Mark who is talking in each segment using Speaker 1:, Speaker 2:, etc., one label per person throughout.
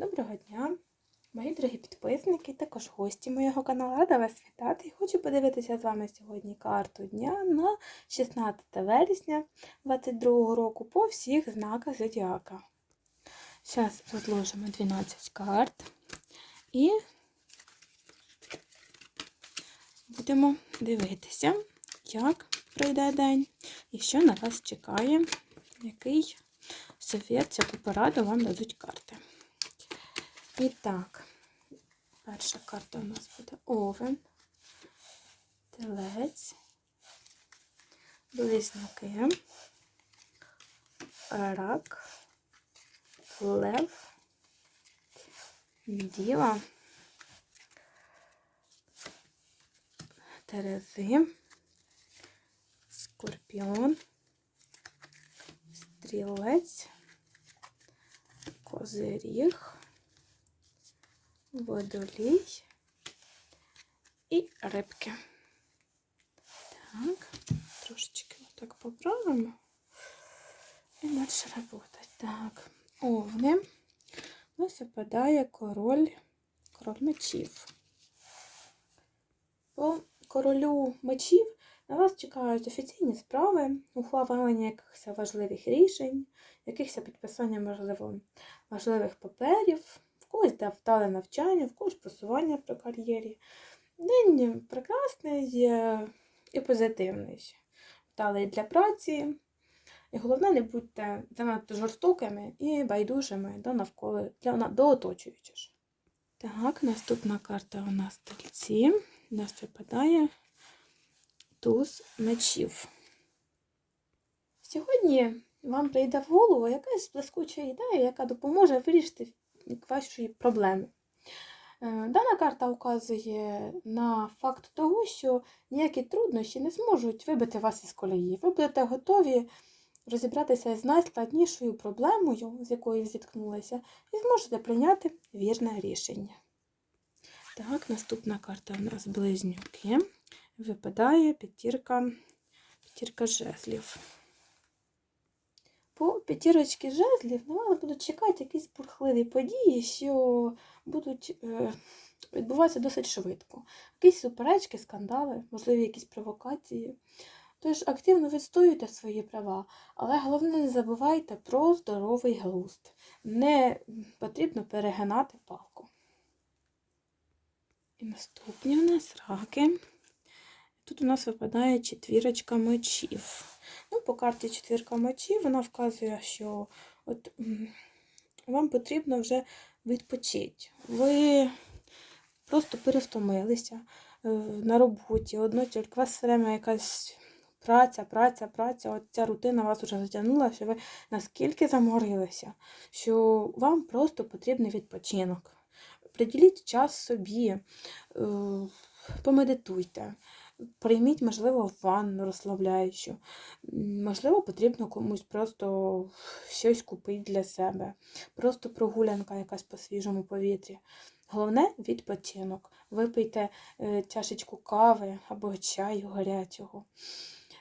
Speaker 1: Доброго дня, мої дорогі підписники, також гості моєго каналу. Рада вас вітати. І Хочу подивитися з вами сьогодні карту дня на 16 вересня 2022 року по всіх знаках зодіака. Зараз розложимо 12 карт і будемо дивитися, як пройде день і що на вас чекає, який совет, яку пораду вам дадуть карти. І так, перша карта у нас буде овен, телець, близнюки, рак, лев, діва, терези, скорпіон, стрілець, козиріг, водолій і рибки. Так, трошечки отак поправимо. І далі працювати. Так, овни. Нас випадає король, король мечів. По королю мечів на вас чекають офіційні справи, ухвалення якихось важливих рішень, якихось підписання, можливо, важливих паперів, когось де вдале навчання, в когось просування при кар'єрі. День прекрасний і позитивний. Вдалий для праці. І головне, не будьте занадто жорстокими і байдужими до навколо для, до оточуючих. Так, наступна карта у нас тельці. У нас випадає туз мечів. Сьогодні вам прийде в голову якась блискуча ідея, яка допоможе вирішити ваші проблеми. Е, Дана карта вказує на факт того, що ніякі труднощі не зможуть вибити вас із колії. Ви будете готові розібратися з найскладнішою проблемою, з якою зіткнулися, і зможете прийняти вірне рішення. Так, наступна карта у нас близнюки. Випадає п'ятірка жезлів. По п'ятірочці жезлів на вас будуть чекати якісь бурхливі події, що будуть е, відбуватися досить швидко. Якісь суперечки, скандали, можливі якісь провокації. Тож активно відстоюйте свої права, але головне не забувайте про здоровий глузд. Не потрібно перегинати палку. І наступні у нас раки. Тут у нас випадає четвірочка мечів. Ну, по карті четвірка мечів вона вказує, що от, вам потрібно вже відпочити. Ви просто перевтомилися е, на роботі. Одно тільки у вас все время якась праця, праця, праця. От ця рутина вас вже затягнула, що ви наскільки заморилися, що вам просто потрібний відпочинок. Приділіть час собі, е, помедитуйте. Прийміть, можливо, ванну розслабляючу. Можливо, потрібно комусь просто щось купити для себе. Просто прогулянка якась по свіжому повітрі. Головне відпочинок. Випийте е, чашечку кави або чаю гарячого.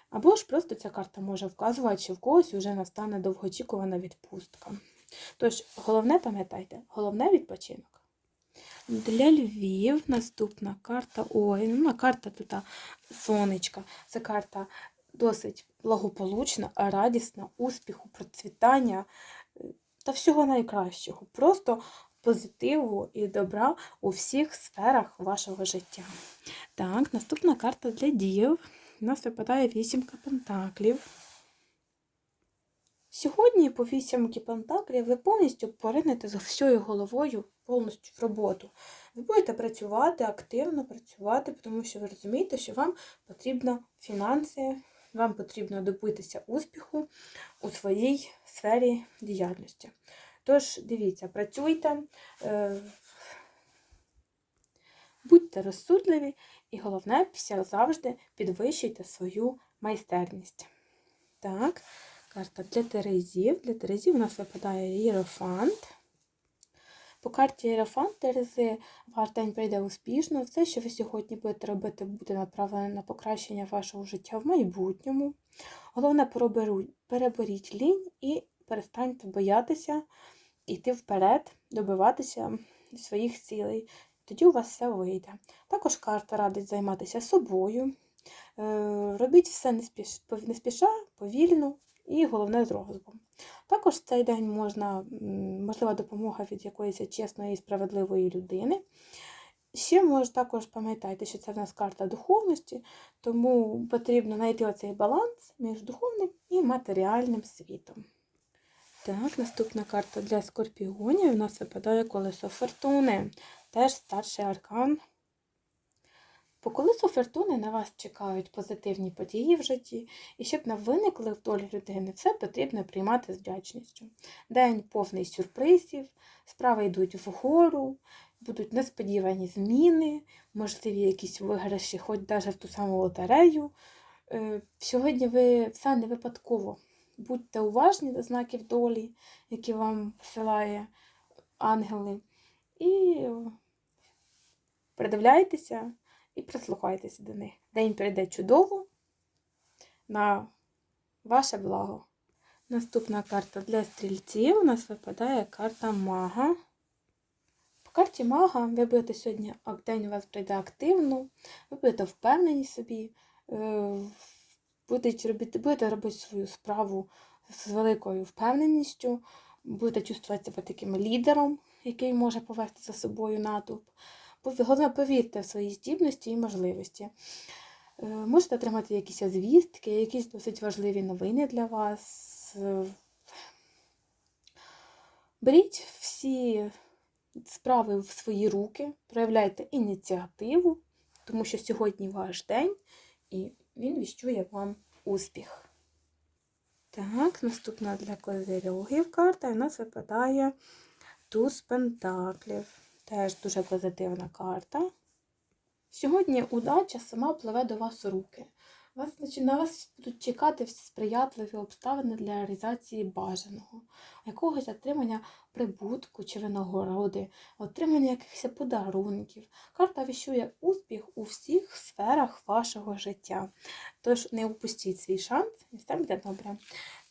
Speaker 1: Або ж просто ця карта може вказувати, що в когось вже настане довгоочікувана відпустка. Тож, головне, пам'ятайте, головне відпочинок. Для Львів наступна карта. Ой, ну карта тут сонечка. Це карта досить благополучна, радісна, успіху, процвітання е, та всього найкращого. Просто позитиву і добра у всіх сферах вашого життя. Так, наступна карта для дів. У нас випадає вісімка пентаклів. Сьогодні по вісімки пентаклів ви повністю поринете з всією головою повністю в роботу. Ви будете працювати, активно працювати, тому що ви розумієте, що вам потрібно фінанси, вам потрібно добитися успіху у своїй сфері діяльності. Тож, дивіться, працюйте, е, будьте розсудливі і головне, завжди підвищуйте свою майстерність. Так, карта для Терезів. Для Терезів у нас випадає Єрофант. По карті Єрофант Терези ваш день пройде успішно. Все, що ви сьогодні будете робити, буде направлене на покращення вашого життя в майбутньому. Головне, переберіть лінь і перестаньте боятися йти вперед добиватися своїх цілей. Тоді у вас все вийде. Також карта радить займатися собою. Е, Робіть все не спіша, повільно і головне з розумом. Також в цей день можна, можлива допомога від якоїсь чесної і справедливої людини. Ще може також пам'ятайте, що це в нас карта духовності, тому потрібно знайти оцей баланс між духовним і матеріальним світом. Так, наступна карта для скорпіонів. У нас випадає колесо фортуни. Теж старший аркан. По колесу фортуни на вас чекають позитивні події в житті, і щоб не виникли в долі людини, все потрібно приймати з вдячністю. День повний сюрпризів, справи йдуть вгору, будуть несподівані зміни, можливі якісь виграші, хоч навіть в ту саму лотерею. Е, Сьогодні ви все не випадково. Будьте уважні до знаків долі, які вам посилає ангели, і придивляйтеся і прислухайтеся до них. День прийде чудово на ваше благо. Наступна карта для стрільців у нас випадає карта мага. По карті мага ви будете сьогодні день у вас прийде активно, ви будете впевнені собі, е, будете робити, будете робити свою справу з великою впевненістю, будете чувствувати себе таким лідером, який може повести за собою натовп. Головне, повірте в свої здібності і можливості. Е, Можете отримати якісь звістки, якісь досить важливі новини для вас. Беріть всі справи в свої руки, проявляйте ініціативу, тому що сьогодні ваш день, і він віщує вам успіх. Так, наступна для козирьогів карта, і у нас випадає туз пентаклів. Теж дуже позитивна карта. Сьогодні удача сама пливе до вас у руки. Вас, на вас будуть чекати всі сприятливі обставини для реалізації бажаного, якогось отримання прибутку чи винагороди, отримання якихось подарунків. Карта віщує успіх у всіх сферах вашого життя. Тож не упустіть свій шанс, і все буде добре.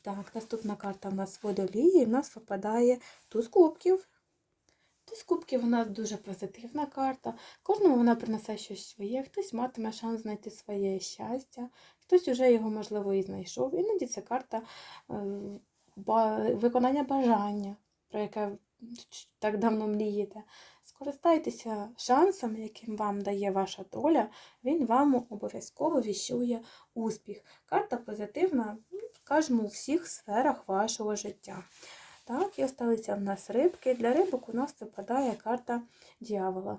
Speaker 1: Так, наступна карта в нас водолії, і в нас випадає туз кубків. Туз кубків у нас дуже позитивна карта. Кожному вона принесе щось своє, хтось матиме шанс знайти своє щастя, хтось уже його, можливо, і знайшов. Іноді це карта е, виконання бажання, про яке так давно мрієте. Скористайтеся шансом, яким вам дає ваша доля, він вам обов'язково віщує успіх. Карта позитивна, ну, скажімо, у всіх сферах вашого життя. Так, і осталися в нас рибки. Для рибок у нас випадає карта дьявола.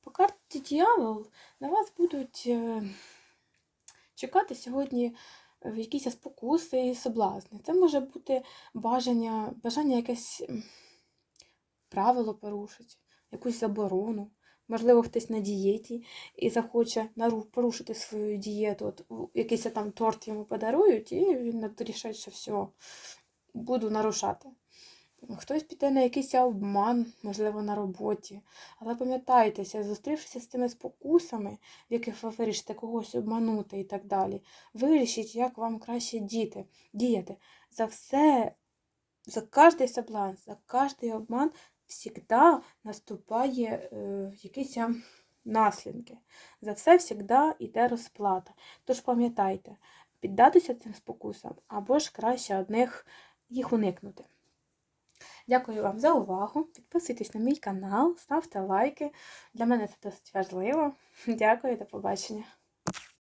Speaker 1: По карті дьявол на вас будуть е, чекати сьогодні е, якісь спокуси і соблазни. Це може бути бажання, бажання якесь правило порушити, якусь заборону. Можливо, хтось на дієті і захоче порушити свою дієту. От якийсь там торт йому подарують, і він вирішить, що все, буду нарушати. Хтось піде на якийсь обман, можливо, на роботі. Але пам'ятайтеся, зустрівшися з цими спокусами, в яких ви вирішите когось обманути і так далі, вирішіть, як вам краще діти, діяти. За все, за кожний соблазн, за кожний обман завжди наступає е, якісь наслідки. За все завжди йде розплата. Тож пам'ятайте, піддатися цим спокусам або ж краще одних їх уникнути. Дякую вам за увагу. Підписуйтесь на мій канал, ставте лайки. Для мене це досить важливо. Дякую, до побачення.